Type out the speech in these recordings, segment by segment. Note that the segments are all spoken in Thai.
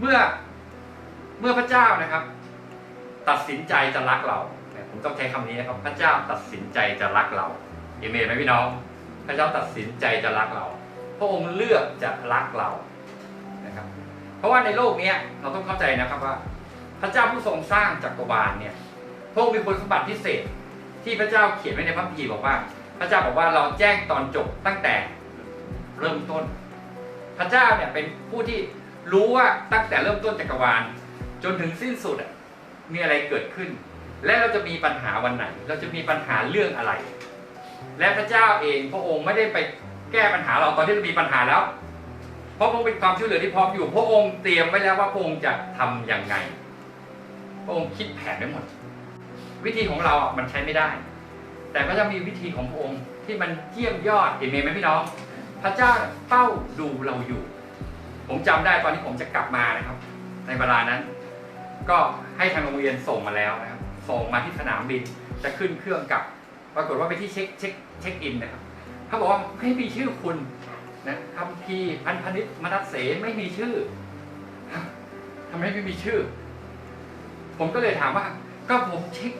เมื่อเมื่อพระเจ้านะครับ ตัดสินใจจะรักเราผมต้องใช้คำนี้นะครับ พระเจ้าตัดสินใจจะรักเราเอเมนไหมพี่น้อง พระเจ้าตัดสินใจจะรักเรา พระองค์เลือกจะรักเรานะครับ เพราะว่าในโลกนี้เราต้องเข้าใจนะครับว่า พระเจ้าผู้ทรงสร้างจักรวาลเนี่ยพระองค์มีคุณสมบัติพิเศษ ที่พระเจ้าเขียนไว้ในพระคัมภีร์บอกว่า พระเจ้าบอกว่าเราแจ้งตอนจบตั้งแต่เริ่มต้น พระเจ้าเนี่ยเป็นผู้ที่ รู้ว่าตั้งแต่เริ่มต้นจักรวาล จนถึงสิ้นสุดมีอะไรเกิดขึ้น และเราจะมีปัญหาวันไหน เราจะมีปัญหาเรื่องอะไร และพระเจ้าเองพระองค์ไม่ได้ไปแก้ปัญหาเราตอนที่เรามีปัญหาแล้วเพราะพระองค์เป็นความช่วยเหลือที่พร้อมอยู่ พระองค์เตรียมไว้แล้วว่าพระองค์จะทำย่างไง พระองค์คิดแผนไว้หมด วิธีของเราอะมันใช้ไม่ได้ แต่พระเจ้ามีวิธีของพระองค์ที่มันเยี่ยมยอดเห็นไหมพี่น้อง พระเจ้าเฝ้าดูเราอยู่ ผมจำได้ตอนที่ผมจะกลับมานะครับ ในเวลานั้น ก็ให้ทางโรงเรียนส่งมาแล้วนะครับ ส่งมาที่สนามบินจะขึ้นเครื่องกลับ ปรากฏว่าไปที่เช็คเช็คเช็คอินนะครับเขาบอกว่าไม่มีชื่อคุณนะคำพีพันธนิตมนัสเสไม่มีชื่อทำไมไม่มีชื่อ ผมก็เลยถามว่า ก็ผมเช็ค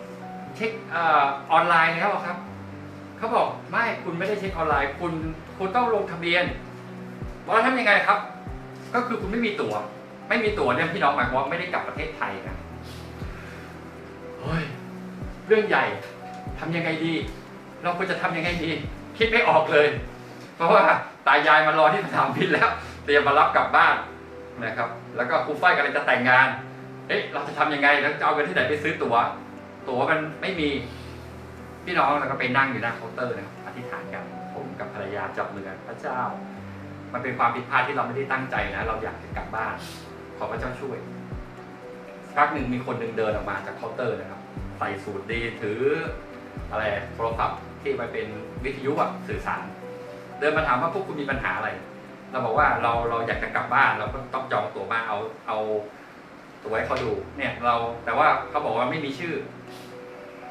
เช็คออนไลน์แล้วครับเขาบอกไม่คุณไม่ได้เช็คออนไลน์ คุณคุณต้องลงทะเบียนบอกว่าทำยังไงครับ ก็คือคุณไม่มีตั๋ว ไม่มีตั๋วเนี่ยพี่น้องหมายความว่าไม่ได้กลับประเทศไทยนะเฮ้ยเรื่องใหญ่ทำยังไงดี เราควรจะทำยังไงดี คิดไม่ออกเลย เพราะว่าตายายมารอที่สนามบินแล้วเตรียมมารับกลับบ้านนะครับ แล้วก็ครูฝ้ายกำลังจะแต่งงาน เอ๊ะเราจะทำยังไงแล้วจะเอาเงินที่ไหนไปซื้อตั๋ว ตั๋วมันไม่มีพี่น้องเราก็ไปนั่งอยู่หน้าเคาน์เตอร์นะครับอธิษฐานกันผมกับภรรยาจับมือกันพระเจ้า มันเป็นความผิดพลาดที่เราไม่ได้ตั้งใจนะ เราอยากจะกลับบ้าน ขอพระเจ้าช่วยสักพักหนึ่งมีคนหนึ่งเดินออกมาจากเคาน์เตอร์นะครับ ใส่สูทดีถืออะไรโทรศัพท์ที่มันเป็นวิทยุอะสื่อสาร เดินมาถามว่าพวกคุณมีปัญหาอะไร เราบอกว่าเราเราอยากจะกลับบ้านเราก็ต้องจองตั๋วบ้านเอาเอาตั๋วให้เขาดูเนี่ยเราแต่ว่าเขาบอกว่าไม่มีชื่อ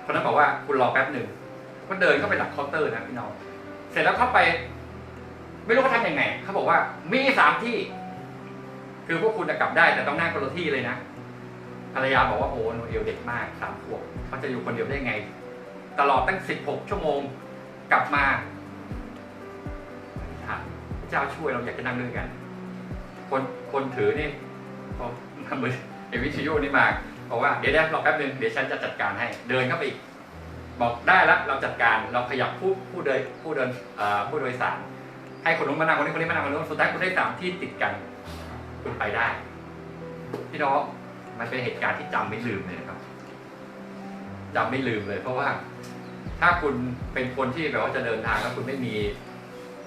คนนั้นบอกว่าคุณรอแป๊บหนึ่งก็เดินเข้าไปหลังเคาน์เตอร์นะพี่น้อง เสร็จแล้วเข้าไป ไม่รู้เขาทำยังไงเขาบอกว่ามีสามที่ คือพวกคุณจะกลับได้แต่ต้องนั่งคนละที่เลยนะภรรยาบอกว่าโอ้โนเอลเด็กมากสามขวบเขาจะอยู่คนเดียวได้ไง ตลอดตั้งสิบหกชั่วโมงกลับมาถามพระเจ้าช่วยเราอยากจะนั่งด้วยกัน คนคนถือนี่พอมามือเอวิทยุนี่มาบอกว่าเดี๋ยวเดี๋ยวรอแป๊บนึงเดี๋ยวฉันจะจัดการให้ เดินเข้าไปอีกบอกได้แล้วเราจัดการเราขยับผู้ผู้เดินผู้เดินผู้โดยสาร ให้คนนู้นมานั่งคนนี้คนนี้มานั่งคนนู้นสุดท้ายคุณได้สามที่ติดกัน คุณไปได้ พี่น้องมันเป็นเหตุการณ์ที่จำไม่ลืมเลยครับจำไม่ลืมเลย เพราะว่าถ้าคุณเป็นคนที่แบบว่าจะเดินทางแล้วคุณไม่มี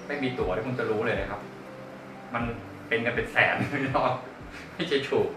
ไม่มีตั๋วที่คุณจะรู้เลยนะครับ มันเป็นกันเป็นแสนพี่น้องไม่ใช่ถูก